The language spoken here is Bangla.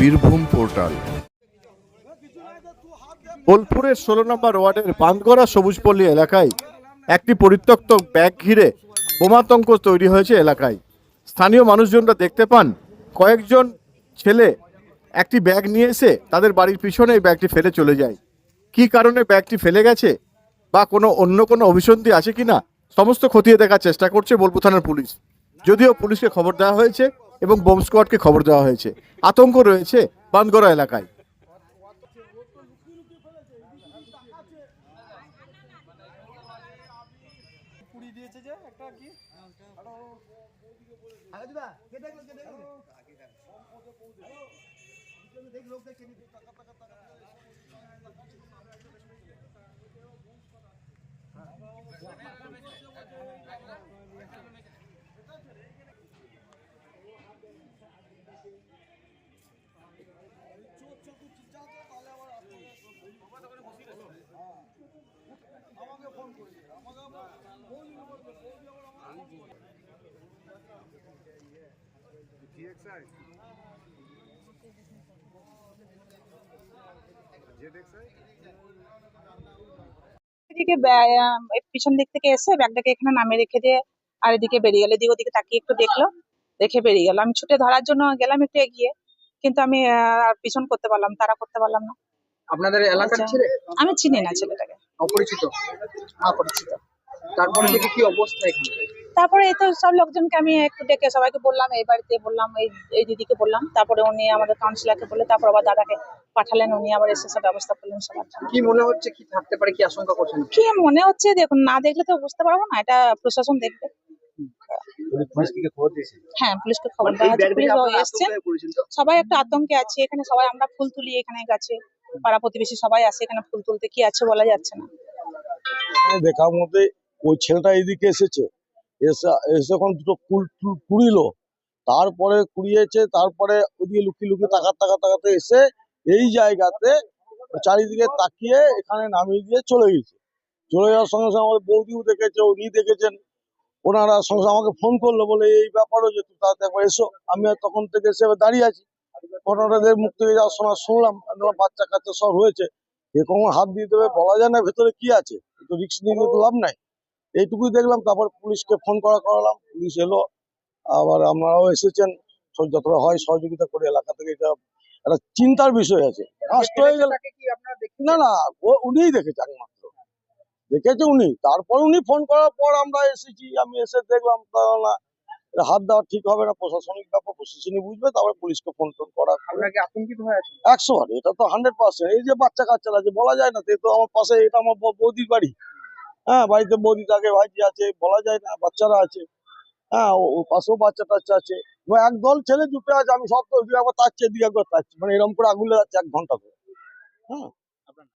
বীরভূম পোর্টাল। বোলপুরের ষোলো নম্বর ওয়ার্ডের বান্দগড়া সবুজপল্লী এলাকায় একটি পরিত্যক্ত ব্যাগ ঘিরে বোমাতঙ্ক তৈরি হয়েছে এলাকায়। স্থানীয় মানুষজনরা দেখতে পান, কয়েকজন ছেলে একটি ব্যাগ নিয়ে এসে তাদের বাড়ির পিছনে এই ব্যাগটি ফেলে চলে যায়। কী কারণে ব্যাগটি ফেলে গেছে বা কোনো অন্য কোনো অভিসন্ধি আছে কি না সমস্ত খতিয়ে দেখার চেষ্টা করছে বোলপুর থানার পুলিশ। যদিও পুলিশকে খবর দেওয়া হয়েছে এবং বোম স্কোয়াডকে খবর দেওয়া হয়েছে। আতঙ্ক রয়েছে বান্দগড়া এলাকায়। পুড়ি এদিকে পিছন দিক থেকে এসে ব্যাগটাকে এখানে নামে রেখে দিয়ে আর এদিকে বেরিয়ে গেল। এদিকে ওদিকে তাকিয়ে একটু দেখল দেখে বেরিয়ে গেল। আমি ছুটে ধরার জন্য গেলাম একটু এগিয়ে কিন্তু আমি আহ, আর পিছন করতে পারলাম তারা করতে পারলাম না। আপনাদের এলাকার আচ্ছা। ছেলে? আমি চিনি না ছেলেটাকে। অপরিচিত? অপরিচিত। তারপরে থেকে কি অবস্থা এখানে? তারপরে এই তো সব লোকজনকে আমি একটু ডেকে সবাইকে বললাম এই বাড়িতে বললাম এই এই দিদিকে বললাম। তারপরে উনি আমাদের কাউন্সিলরকে বলে তারপর আবার দাদাকে পাঠালেন উনি আবার এসে সব ব্যবস্থা করলেন সবার কি মনে হচ্ছে কি থাকতে পারে কি আশঙ্কা করছেন? কি মনে হচ্ছে দেখুন না দেখলে তো বুঝতে পারব না এটা প্রশাসন দেখবে। হ্যাঁ পুলিশকে খবর দেওয়া হয়েছে পুলিশ এসছেন। সবাই একটা আতঙ্কে আছে এখানে সবাই আমরা ফুল তুলি এখানে গাছে পাড়া প্রতিবেশী সবাই আসে এখানে ফুল তুলতে কি আছে বলা যাচ্ছে না। দেখার মধ্যে ওই ছেলেটা এইদিকে এসেছে। এসে এসে দুটো কুল কুড়িলো, তারপরে কুড়িয়েছে, তারপরে ওদিকে লুকিয়ে লুকিয়ে তাকা তাকা তাকাতে এসে এই জায়গাতে চারিদিকে তাকিয়ে এখানে নামিয়ে দিয়ে চলে গেছে। চলে যাওয়ার সঙ্গে সঙ্গে আমাদের বৌদিও দেখেছে, উনি দেখেছেন, ওনারা সঙ্গে আমাকে ফোন করল, বলে, এই ব্যাপারও যে তুমি তাড়াতাড়ি একবার এসো, আমি আর তখন থেকে এসে দাঁড়িয়ে আছি। ঘটনাদের মুখ থেকে যাওয়ার সময় শুনলাম বাচ্চা কাচ্চা সব হয়েছে এরকম হাত দিয়ে দেবে বলা যায় না, ভেতরে কি আছে? তো রিক্স নিয়ে তো লাভ নাই। এইটুকুই দেখলাম তারপর পুলিশকে ফোন করা করালাম পুলিশ এলো আবার আপনারাও এসেছেন। যতটা হয় সহযোগিতা করে এলাকা থেকে এটা একটা চিন্তার বিষয় আছে। নষ্ট হয়ে গেল না না ও উনিই দেখেছে একমাত্র। দেখেছে উনি। তারপর উনি ফোন করার পর আমরা এসেছি আমি এসে দেখলাম তা না হাত দেওয়া ঠিক হবে না প্রশাসনিক ব্যাপার প্রশাসনিক বুঝবে তারপরে পুলিশকে ফোন টোন করা। আতঙ্কিত একশো এটা তো হান্ড্রেড পার্সেন্ট এই যে বাচ্চা কাচ্চারা আছে বলা যায় না তো তো আমার পাশে এটা আমার বৌদির বাড়ি। হ্যাঁ বাড়িতে বৌদি থাকে ভাইজি আছে, বলা যায় না, বাচ্চারা আছে। হ্যাঁ ও- পাশেও বাচ্চা টাচ্চা আছে। একদল ছেলে জুটে আছে, আমি সব একবার তাচ্ছি এদিকে একবার তাচ্ছি। মানে এরকম করে আগুলে যাচ্ছে এক ঘণ্টা করে হ্যাঁ